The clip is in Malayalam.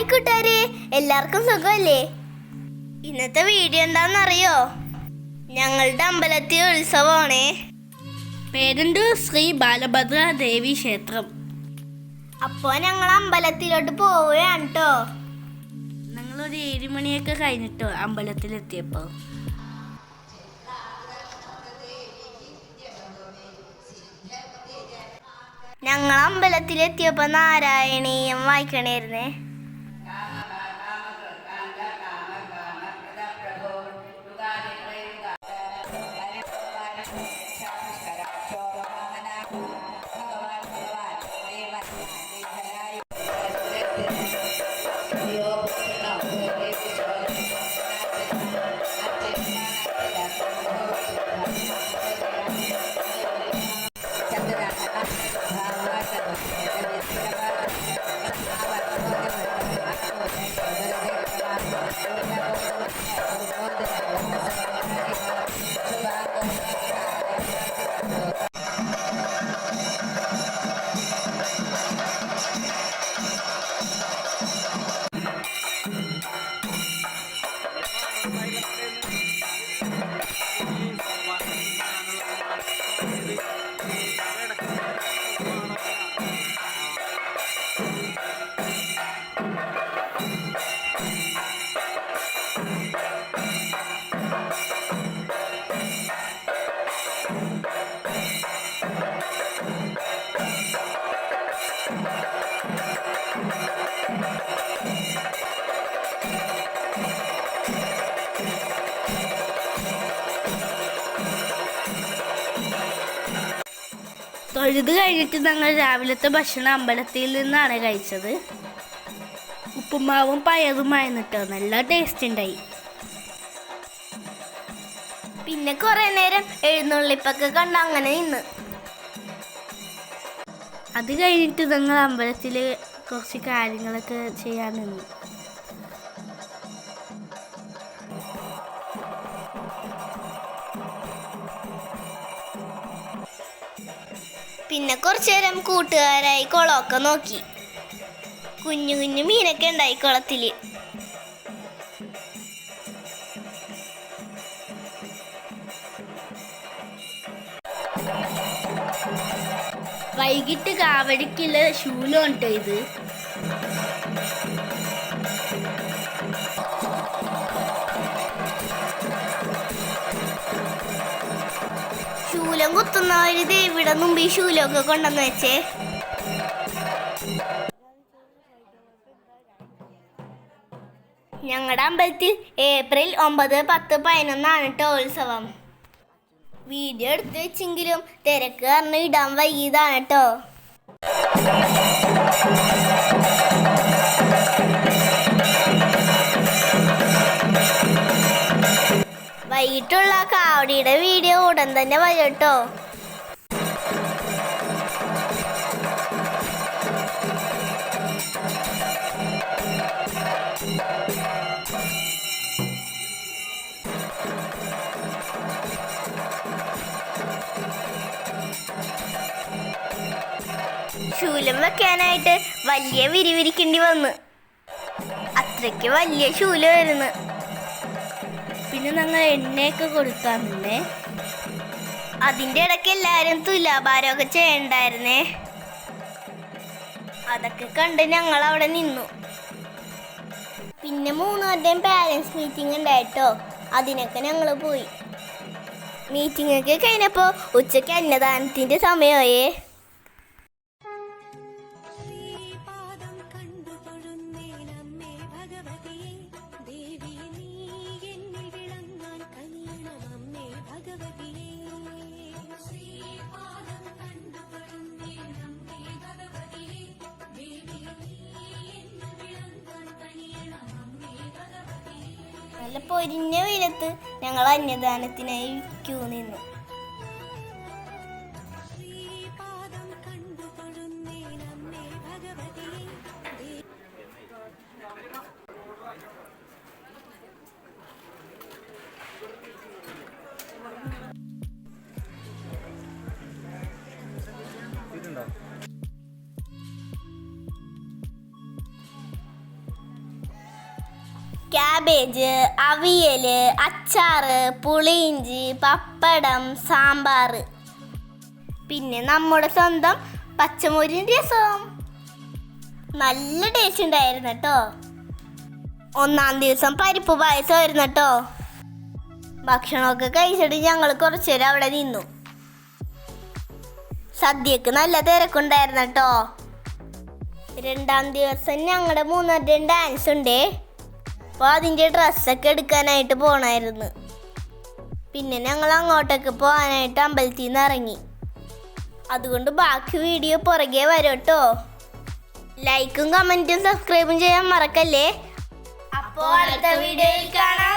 ഹായ് കൂട്ടുകാരെ. എല്ലാവർക്കും സുഖമല്ലേ? ഇന്നത്തെ വീഡിയോ എന്താണെന്നറിയോ? ഞങ്ങളുടെ അമ്പലത്തിൽ ഉത്സവമാണേ. പേരുണ്ട് ശ്രീ ബാലഭദ്ര ദേവി ക്ഷേത്രം. അപ്പോ ഞങ്ങൾ അമ്പലത്തിലോട്ട് പോവുകയാണ് കേട്ടോ ഞങ്ങളൊരു ഏഴ് മണിയൊക്കെ കഴിഞ്ഞിട്ടോ അമ്പലത്തിലെത്തിയപ്പോൾ. ഞങ്ങൾ അമ്പലത്തിലെത്തിയപ്പോൾ നാരായണീയം വായിക്കണേരുന്നേ തൊഴുത് കഴിഞ്ഞിട്ട് ഞങ്ങൾ രാവിലത്തെ ഭക്ഷണം അമ്പലത്തിൽ നിന്നാണ് കഴിച്ചത്. ഉപ്പുമാവും പയറും ആയിരുന്നിട്ടോ? നല്ല ടേസ്റ്റ് ഉണ്ടായി. പിന്നെ കുറെ നേരം എഴുന്നള്ളിപ്പൊക്കെ കണ്ട് അങ്ങനെ നിന്ന്. അത് കഴിഞ്ഞിട്ട് ഞങ്ങൾ അമ്പലത്തിൽ കുറച്ച് കാര്യങ്ങളൊക്കെ ചെയ്യാൻ നിന്നു. പിന്നെ കുറച്ചു നേരം കൂട്ടുകാരായി കുളമൊക്കെ നോക്കി. കുഞ്ഞു കുഞ്ഞു മീനൊക്കെ ഉണ്ടായി കുളത്തിൽ. വൈകിട്ട് കാവടിക്കുള്ള ശൂലം ഇത്? ദേ ഇവിടെ നിന്നും ശൂലമൊക്കെ കൊണ്ടുവന്ന് വെച്ചേ. ഞങ്ങളുടെ അമ്പലത്തിൽ ഏപ്രിൽ ഒമ്പത് പത്ത് പതിനൊന്നാണ് കേട്ടോ ഉത്സവം. വീഡിയോ എടുത്ത് വെച്ചെങ്കിലും തിരക്ക് കാരണം ഇടാൻ വൈകിയതാണ് കേട്ടോ വൈകിട്ടുള്ള കാവടിയുടെ വീഡിയോ ഉടൻ തന്നെ വരും കേട്ടോ ശൂലം വെക്കാനായിട്ട് വലിയ വിരിവിരിക്കേണ്ടി വന്ന്. അത്രയ്ക്ക് വലിയ ശൂലമായിരുന്നു. പിന്നെ ഞങ്ങൾ എണ്ണയൊക്കെ കൊടുക്കാൻ നിന്നേ അതിന്റെ ഇടയ്ക്ക് എല്ലാവരും തുലാഭാരമൊക്കെ ചെയ്യണ്ടായിരുന്നേ. അതൊക്കെ കണ്ട് ഞങ്ങൾ അവിടെ നിന്നു. പിന്നെ മൂന്നുപേരുടെയും പാരൻസ് മീറ്റിംഗ് ഉണ്ടായിട്ടോ? അതിനൊക്കെ ഞങ്ങൾ പോയി. മീറ്റിംഗ് ഒക്കെ കഴിഞ്ഞപ്പോൾ ഉച്ചയ്ക്ക് അന്നദാനത്തിന്റെ സമയമായേ. നല്ല പൊരിഞ്ഞ വെയിലത്ത് ഞങ്ങൾ അന്നദാനത്തിനായി ക്യൂ നിന്നു. ക്യാബേജ് അവിയൽ അച്ചാറ് പുളിയിഞ്ചി പപ്പടം സാമ്പാർ. പിന്നെ നമ്മുടെ സ്വന്തം പച്ചമുരിന്റെ രസം. നല്ല ടേസ്റ്റ് ഉണ്ടായിരുന്നു കേട്ടോ ഒന്നാം ദിവസം പരിപ്പ് പായസമായിരുന്നു കേട്ടോ ഭക്ഷണമൊക്കെ കഴിച്ചിട്ട് ഞങ്ങൾ കുറച്ചു നേരം അവിടെ നിന്നു. സദ്യക്ക് നല്ല തിരക്കുണ്ടായിരുന്നു കേട്ടോ രണ്ടാം ദിവസം ഞങ്ങളുടെ മൂന്നാം ഡാൻസ് ഉണ്ടേ. അപ്പോൾ അതിന്റെ ഡ്രസ്സൊക്കെ എടുക്കാനായിട്ട് പോണായിരുന്നു. പിന്നെ ഞങ്ങൾ അങ്ങോട്ടേക്ക് പോകാനായിട്ട് അമ്പലത്തിൽ നിന്ന് ഇറങ്ങി. അതുകൊണ്ട് ബാക്കി വീഡിയോ പുറകെ വരട്ടോ ലൈക്കും കമന്റും സബ്സ്ക്രൈബും ചെയ്യാൻ മറക്കല്ലേ? അപ്പോൾ അടുത്ത വീഡിയോയിൽ കാണാം.